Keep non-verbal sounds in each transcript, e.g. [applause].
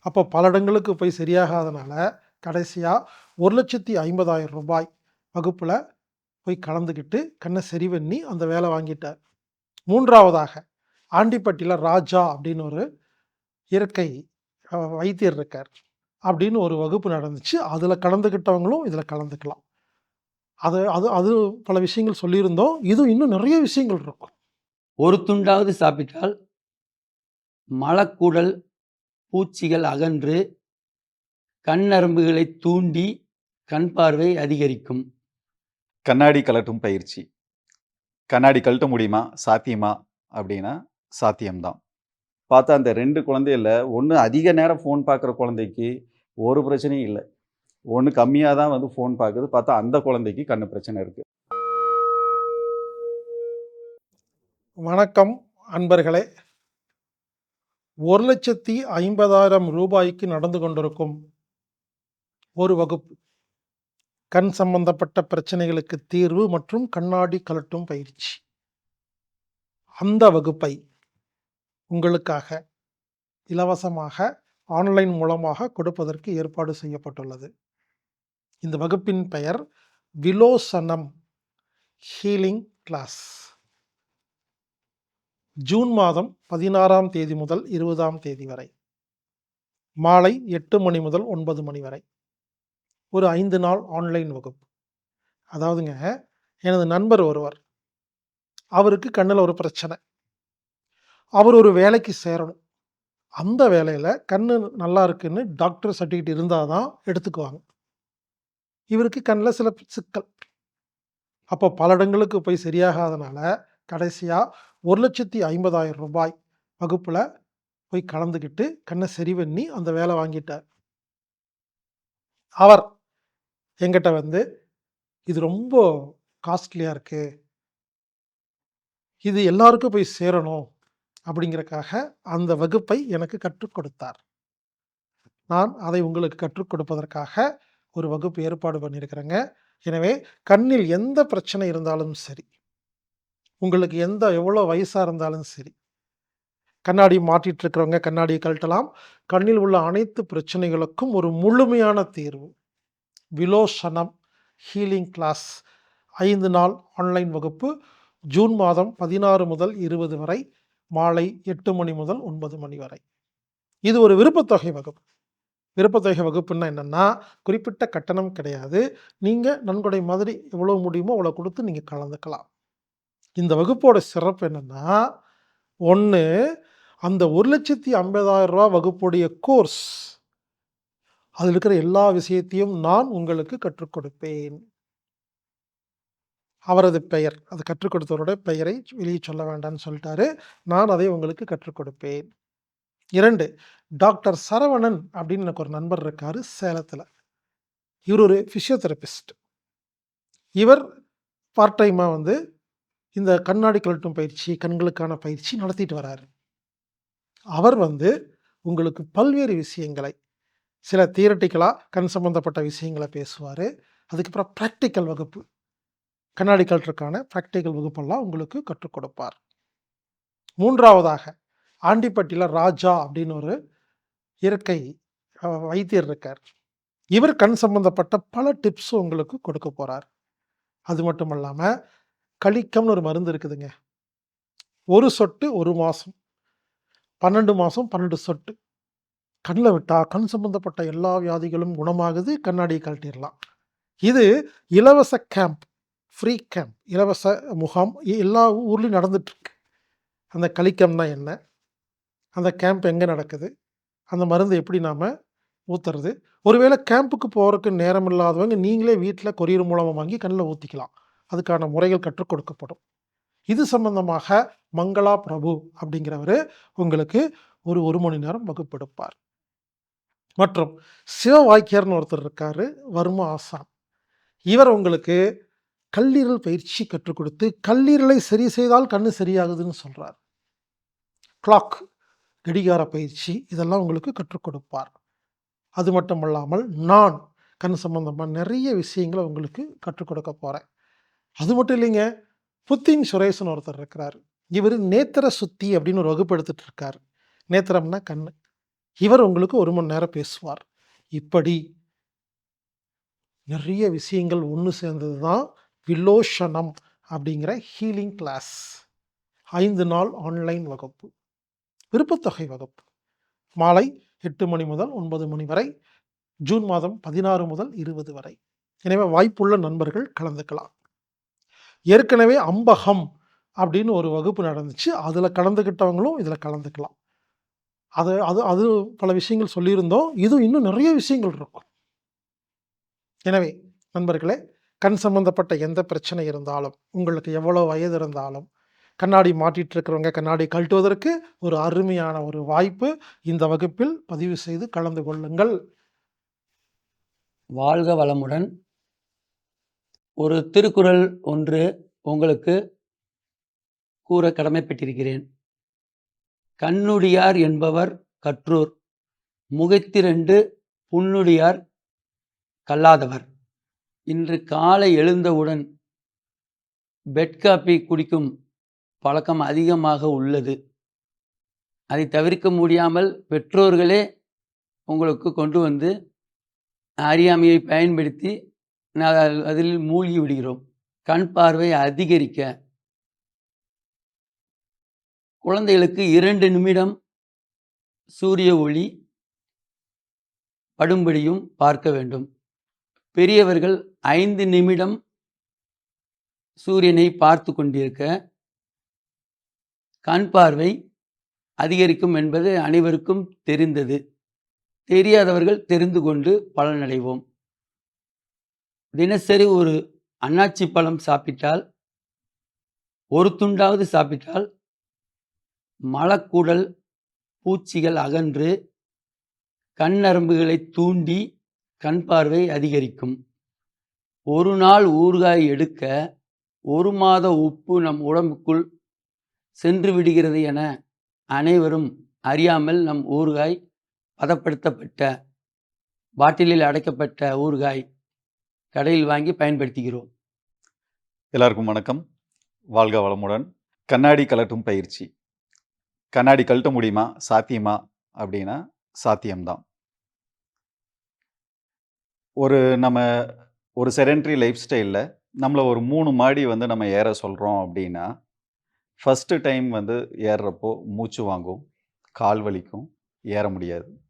அப்போ பல இடங்களுக்கு போய் சரியாகாதனால கடைசியாக ஒரு லட்சத்தி ஐம்பதாயிரம் ரூபாய் வகுப்பில் போய் கலந்துக்கிட்டு கண்ணை சரி பண்ணி அந்த வேலை வாங்கிட்டார். மூன்றாவதாக ஆண்டிப்பட்டியில் ராஜா அப்படின்னு ஒரு இயற்கை வைத்தியர் இருக்கார். அப்படின்னு ஒரு வகுப்பு நடந்துச்சு. அதில் கலந்துக்கிட்டவங்களும் இதில் கலந்துக்கலாம். அது அது அது பல விஷயங்கள் சொல்லியிருந்தோம். இது இன்னும் நிறைய விஷயங்கள் இருக்கும். ஒரு துண்டாவது சாப்பிட்டால் மலக்கூடல் பூச்சிகள் அகன்று கண் நரம்புகளை தூண்டி கண் பார்வை அதிகரிக்கும். கண்ணாடி கலட்டும் பயிற்சி. கண்ணாடி கழட்ட முடியுமா? சாத்தியமா? அப்படின்னா சாத்தியம்தான். பார்த்தா அந்த ரெண்டு குழந்தையில ஒன்று அதிக நேரம் ஃபோன் பார்க்குற குழந்தைக்கு ஒரு பிரச்சனையும் இல்லை. ஒன்று கம்மியாக தான் வந்து ஃபோன் பார்க்குது. பார்த்தா அந்த குழந்தைக்கு கண்ணு பிரச்சனை இருக்கு. வணக்கம் அன்பர்களே. ஒரு லட்சத்தி ஐம்பதாயிரம் ரூபாய்க்கு நடந்து கொண்டிருக்கும் ஒரு வகுப்பு. கண் சம்பந்தப்பட்ட பிரச்சனைகளுக்கு தீர்வு மற்றும் கண்ணாடி கலட்டும் பயிற்சி. அந்த வகுப்பை உங்களுக்காக இலவசமாக ஆன்லைன் மூலமாக கொடுப்பதற்கு ஏற்பாடு செய்யப்பட்டுள்ளது. இந்த வகுப்பின் பெயர் விலோசனம் ஹீலிங் கிளாஸ். ஜூன் மாதம் பதினாறாம் தேதி முதல் இருபதாம் தேதி வரை. மாலை எட்டு மணி முதல் ஒன்பது மணி வரை. ஒரு ஐந்து நாள் ஆன்லைன் வகுப்பு. அதாவதுங்க எனது நண்பர் ஒருவர். அவருக்கு கண்ணில் ஒரு பிரச்சனை. அவர் ஒரு வேலைக்கு சேரணும். அந்த வேலையில் கண்ணு நல்லா இருக்குன்னு டாக்டர் சர்டிஃபிகேட் இருந்தால் தான் எடுத்துக்குவாங்க. இவருக்கு கண்ணில் சில சிக்கல். அப்போ பல இடங்களுக்கு போய் சரியாகாதனால கடைசியாக ஒரு லட்சத்தி ஐம்பதாயிரம் ரூபாய் வகுப்பில் போய் கலந்துக்கிட்டு கண்ணை சரி பண்ணி அந்த வேலை வாங்கிட்டார். அவர் எங்கிட்ட வந்து இது ரொம்ப காஸ்ட்லியாக இருக்குது இது எல்லாருக்கும் போய் சேரணும். அப்படிங்கறக்காக அந்த வகுப்பை எனக்கு கற்றுக் கொடுத்தார். நான் அதை உங்களுக்கு கற்றுக் கொடுப்பதற்காக ஒரு வகுப்பு ஏற்பாடு பண்ணியிருக்கிறேங்க. எனவே கண்ணில் எந்த பிரச்சனை இருந்தாலும் சரி உங்களுக்கு எந்த எவ்வளோ வயசாக இருந்தாலும் சரி. கண்ணாடி மாட்டிட்டு இருக்கிறவங்க கண்ணாடியை கழட்டலாம். கண்ணில் உள்ள அனைத்து பிரச்சனைகளுக்கும் ஒரு முழுமையான தீர்வு. விலோசனம் ஹீலிங் கிளாஸ் ஐந்து நாள் ஆன்லைன் வகுப்பு. ஜூன் மாதம் பதினாறு முதல் இருபது வரை. மாலை எட்டு மணி முதல் ஒன்பது மணி வரை. இது ஒரு விருப்பத்தொகை வகுப்பு. விருப்பத்தொகை வகுப்புன்னா என்னென்னா குறிப்பிட்ட கட்டணம் கிடையாது. நீங்கள் நன்கொடை மாதிரி எவ்வளோ முடியுமோ அவ்வளோ கொடுத்து நீங்கள் கலந்துக்கலாம். இந்த வகுப்போட சிறப்பு என்னென்னா ஒன்று அந்த ஒரு லட்சத்தி ஐம்பதாயிரம் ரூபா வகுப்புடைய கோர்ஸ் அதில் இருக்கிற எல்லா விஷயத்தையும் நான் உங்களுக்கு கற்றுக் கொடுப்பேன். அவரது பெயர் அது கற்றுக் கொடுத்தவருடைய பெயரை வெளியே சொல்ல வேண்டாம்னு சொல்லிட்டாரு. நான் அதை உங்களுக்கு கற்றுக் கொடுப்பேன். இரண்டு டாக்டர் சரவணன் அப்படின்னு எனக்கு ஒரு நண்பர் இருக்காரு சேலத்தில். இவர் ஒரு ஃபிசியோதெரபிஸ்ட் இவர் பார்ட் டைமாக வந்து இந்த கண்ணாடி கழட்டும் பயிற்சி கண்களுக்கான பயிற்சி நடத்திட்டு வராரு. அவர் வந்து உங்களுக்கு பல்வேறு விஷயங்களை சில தியரட்டிக்கலாக கண் சம்பந்தப்பட்ட விஷயங்களை பேசுவார். அதுக்கப்புறம் ப்ராக்டிக்கல் வகுப்பு கண்ணாடி கழற்றுக்கான ப்ராக்டிக்கல் வகுப்பெல்லாம் உங்களுக்கு கற்றுக் கொடுப்பார். மூன்றாவதாக ஆண்டிப்பட்டியில் ராஜா அப்படின்னு ஒரு இயற்கை வைத்தியர் இருக்கார். இவர் கண் சம்பந்தப்பட்ட பல டிப்ஸும் உங்களுக்கு கொடுக்க போகிறார் அது மட்டும் இல்லாமல் களிக்கம்னு ஒரு மருந்து இருக்குதுங்க. ஒரு சொட்டு ஒரு மாதம் பன்னெண்டு மாதம் பன்னெண்டு சொட்டு. கண்ணில் விட்டால் கண் சம்பந்தப்பட்ட எல்லா வியாதிகளும் குணமாகுது கண்ணாடியை கழட்டிடலாம். இது இலவச கேம்ப் ஃப்ரீ கேம்ப் இலவச முகாம் எல்லா ஊர்லேயும் நடந்துட்டுருக்கு. அந்த கலிக்கம்னா என்ன? அந்த கேம்ப் எங்கே நடக்குது? அந்த மருந்து எப்படி நாம் ஊற்றுறது ஒருவேளை கேம்புக்கு போகிறதுக்கு நேரம் இல்லாதவங்க நீங்களே வீட்டில் கொரியர் மூலமாக வாங்கி கண்ணில் ஊற்றிக்கலாம் அதுக்கான முறைகள் கற்றுக் கொடுக்கப்படும். இது சம்பந்தமாக மங்களா பிரபு அப்படிங்கிறவர் உங்களுக்கு ஒரு ஒரு மணி நேரம் வகுப்பெடுப்பார். மற்றும் சிவவாக்கியர்னு ஒருத்தர் இருக்காரு வர்மா ஆசான் இவர் உங்களுக்கு கல்லீரல் பயிற்சி கற்றுக் கொடுத்து கல்லீரலை சரி செய்தால் கண்ணு சரியாகுதுன்னு சொல்றார். கிளாக் கடிகார பயிற்சி இதெல்லாம் உங்களுக்கு கற்றுக் கொடுப்பார். அது மட்டும் இல்லாமல் நான் கண் சம்பந்தமாக நிறைய விஷயங்களை உங்களுக்கு கற்றுக் கொடுக்க போகிறேன் அது மட்டும் இல்லைங்க புத்தின் சுரேஷ்னு ஒருத்தர் இருக்கிறார் இவர் நேத்திர சுத்தி அப்படின்னு ஒரு வகுப்பு எடுத்துட்டு இருக்கார் நேத்திரம்னா கண் இவர் உங்களுக்கு ஒரு மணி நேரம் பேசுவார். இப்படி நிறைய விஷயங்கள் ஒன்று சேர்ந்தது தான் விலோஷனம் அப்படிங்கிற ஹீலிங் கிளாஸ். ஐந்து நாள் ஆன்லைன் வகுப்பு. விருப்பத்தொகை வகுப்பு. மாலை எட்டு மணி முதல் ஒன்பது மணி வரை. ஜூன் மாதம் 16 முதல் 20 வரை. எனவே வாய்ப்புள்ள நண்பர்கள் கலந்துக்கலாம். ஏற்கனவே அம்பகம் அப்படின்னு ஒரு வகுப்பு நடந்துச்சு. அதில் கலந்துக்கிட்டவங்களும் இதில் கலந்துக்கலாம். அது அது அது பல விஷயங்கள் சொல்லியிருந்தோம். இது இன்னும் நிறைய விஷயங்கள் இருக்கும். எனவே நண்பர்களே, கண் சம்பந்தப்பட்ட எந்த பிரச்சனை இருந்தாலும், உங்களுக்கு எவ்வளோ வயது இருந்தாலும், கண்ணாடி மாட்டிட்டு இருக்கிறவங்க கண்ணாடி கழட்டுவதற்கு ஒரு அருமையான ஒரு வாய்ப்பு. இந்த வகுப்பில் பதிவு செய்து கலந்து கொள்ளுங்கள். வாழ்க வளமுடன். ஒரு திருக்குறள் ஒன்று உங்களுக்கு கூற கடமைப்பட்டிருக்கிறேன். கண்ணுடியார் என்பவர் கற்றோர். முகத்திரண்டு புண்ணுடியார் கல்லாதவர்." இன்று காலை எழுந்தவுடன் பெட் காப்பி குடிக்கும் பழக்கம் அதிகமாக உள்ளது. அதை தவிர்க்க முடியாமல் பெற்றோர்களே உங்களுக்கு கொண்டு வந்து அறியாமையை பயன்படுத்தி அதில் மூழ்கி விடுகிறோம். கண் பார்வை அதிகரிக்க குழந்தைகளுக்கு இரண்டு நிமிடம் சூரிய ஒளி படும்படியும் பார்க்க வேண்டும். பெரியவர்கள் ஐந்து நிமிடம் சூரியனை பார்த்து கொண்டிருக்க கண் பார்வை அதிகரிக்கும் என்பது அனைவருக்கும் தெரிந்தது. தெரியாதவர்கள் தெரிந்து கொண்டு பலனடைவோம். தினசரி ஒரு அன்னாச்சி பழம் சாப்பிட்டால், ஒரு துண்டாவது சாப்பிட்டால், மலக்கூடல் பூச்சிகள் அகன்று, கண் நரம்புகளை தூண்டி, கண் பார்வை அதிகரிக்கும். ஒரு நாள் ஊறுகாய் எடுக்க, ஒரு மாத உப்பு நம் உடம்புக்குள் சென்று விடுகிறது என அனைவரும் அறியாமல் நம் ஊறுகாய் பதப்படுத்தப்பட்ட, பாட்டிலில் அடைக்கப்பட்ட ஊறுகாய் கடையில் வாங்கி பயன்படுத்துகிறோம். எல்லாருக்கும் வணக்கம். வாழ்க வளமுடன். கண்ணாடி கழட்டும் பயிற்சி. கண்ணாடி கழட்ட முடியுமா? சாத்தியமா? அப்படின்னா சாத்தியம் தான். ஒரு நம்ம ஒரு செடென்டரி லைஃப் ஸ்டைலில் நம்மளை ஒரு மூணு மாடி வந்து நம்ம ஏற சொல்கிறோம் அப்படின்னா, ஃபஸ்ட்டு டைம் வந்து ஏறுறப்போ மூச்சு வாங்கும், கால் வலிக்கும், ஏற முடியாது.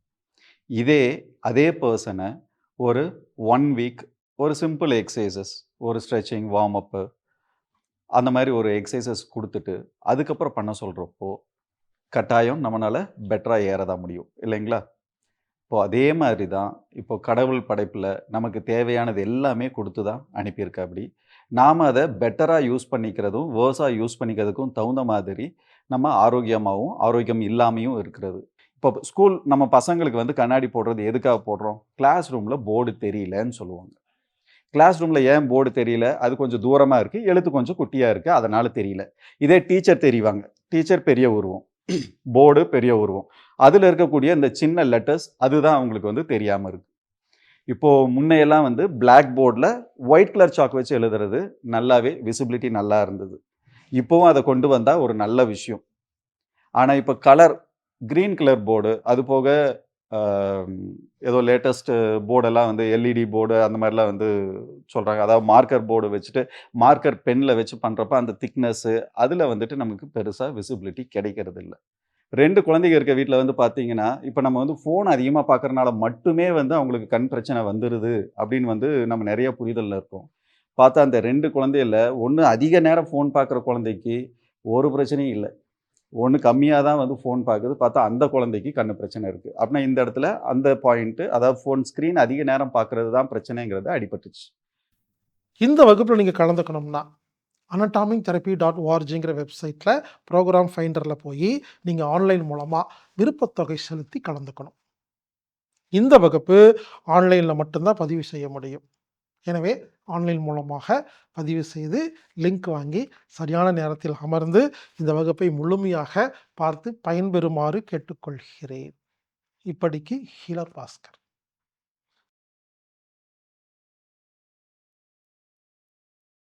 இதே அதே பர்சனை ஒரு ஒன் வீக் ஒரு சிம்பிள் எக்ஸசைசஸ் ஒரு ஸ்ட்ரெச்சிங், வார்ம் அப்பு அந்த மாதிரி ஒரு எக்ஸசைசஸ் கொடுத்துட்டு அதுக்கப்புறம் பண்ண சொல்கிறப்போ கட்டாயம் நம்மளால் பெட்டராக ஏறதான் முடியும். இல்லைங்களா? இப்போது அதே மாதிரி தான், இப்போ கடவுள் படைப்பில் நமக்கு தேவையானது எல்லாமே கொடுத்து தான் அனுப்பியிருக்காப்படி. நாம் அதை பெட்டராக யூஸ் பண்ணிக்கிறதும், வேர்ஸாக யூஸ் பண்ணிக்கிறதுக்கும் தகுந்த மாதிரி நம்ம ஆரோக்கியமாகவும் ஆரோக்கியம் இல்லாமையும் இருக்கிறது. இப்போ ஸ்கூல் நம்ம பசங்களுக்கு வந்து கண்ணாடி போடுறது எதுக்காக போடுறோம்? கிளாஸ் ரூமில் போர்டு தெரியலன்னு சொல்லுவாங்க. கிளாஸ் ரூமில் ஏன் போர்டு தெரியல? அது கொஞ்சம் தூரமாக இருக்குது எழுத்து கொஞ்சம் குட்டியாக இருக்குது அதனால் தெரியல. இதே டீச்சர் தெரிவாங்க. டீச்சர் பெரிய உருவம். [clears throat] போர்டு பெரிய உருவம். அதில் இருக்கக்கூடிய இந்த சின்ன லெட்டர்ஸ் அதுதான் அவங்களுக்கு வந்து தெரியாமல் இருக்குது இப்போது முன்னையெல்லாம் வந்து பிளாக் போர்டில் ஒயிட் கலர் சாக் வச்சு எழுதுறது நல்லாவே விசிபிலிட்டி நல்லா இருந்தது. இப்போவும் அதை கொண்டு வந்தால் ஒரு நல்ல விஷயம். ஆனால் இப்போ கலர் கிரீன் கலர் போர்டு, அது போக ஏதோ லேட்டஸ்ட்டு போர்டெல்லாம் வந்து எல்இடி போர்டு அந்த மாதிரிலாம் வந்து சொல்கிறாங்க அதாவது மார்க்கர் போர்டு வச்சுட்டு, மார்க்கர் பெனில் வச்சு பண்ணுறப்ப அந்த திக்னஸ்ஸு அதில் வந்துட்டு நமக்கு பெருசாக விசிபிலிட்டி கிடைக்கிறதில்ல. 2 குழந்தைங்க இருக்க வீட்டில் வந்து பார்த்தீங்கன்னா, இப்போ நம்ம வந்து ஃபோன் அதிகமாக பார்க்குறனால மட்டுமே வந்து அவங்களுக்கு கண் பிரச்சனை வந்துடுது அப்படின்னு வந்து நம்ம நிறைய புரிதலில் இருக்கோம். பார்த்தா அந்த ரெண்டு குழந்தையில, ஒன்று அதிக நேரம் ஃபோன் பார்க்குற குழந்தைக்கு ஒரு பிரச்சனையும் இல்லை ஒன்று கம்மியாக தான் வந்து ஃபோன் பார்க்குது. பார்த்தா அந்த குழந்தைக்கு கண்ணு பிரச்சனை இருக்குது அப்படின்னா இந்த இடத்துல அந்த பாயிண்ட்டு அதாவது ஃபோன் ஸ்க்ரீன் அதிக நேரம் பார்க்குறது தான் பிரச்சனைங்கிறது அடிபட்டுச்சு. இந்த வகுப்பில் நீங்கள் கலந்துக்கணும்னா, அனடாமிக் தெரப்பி டாட் ஓஆர்ஜிங்கிற வெப்சைட்டில் ப்ரோக்ராம் ஃபைண்டரில் போய் நீங்கள் ஆன்லைன் மூலமாக விருப்பத்தொகை செலுத்தி கலந்துக்கணும். இந்த வகுப்பு ஆன்லைனில் மட்டும்தான் பதிவு செய்ய முடியும். எனவே ஆன்லைன் மூலமாக பதிவு செய்து, லிங்க் வாங்கி, சரியான நேரத்தில் அமர்ந்து, இந்த வகுப்பை முழுமையாக பார்த்து பயன்பெறுமாறு கேட்டுக்கொள்கிறேன். இப்படிக்கு ஹீலர் பாஸ்கர்.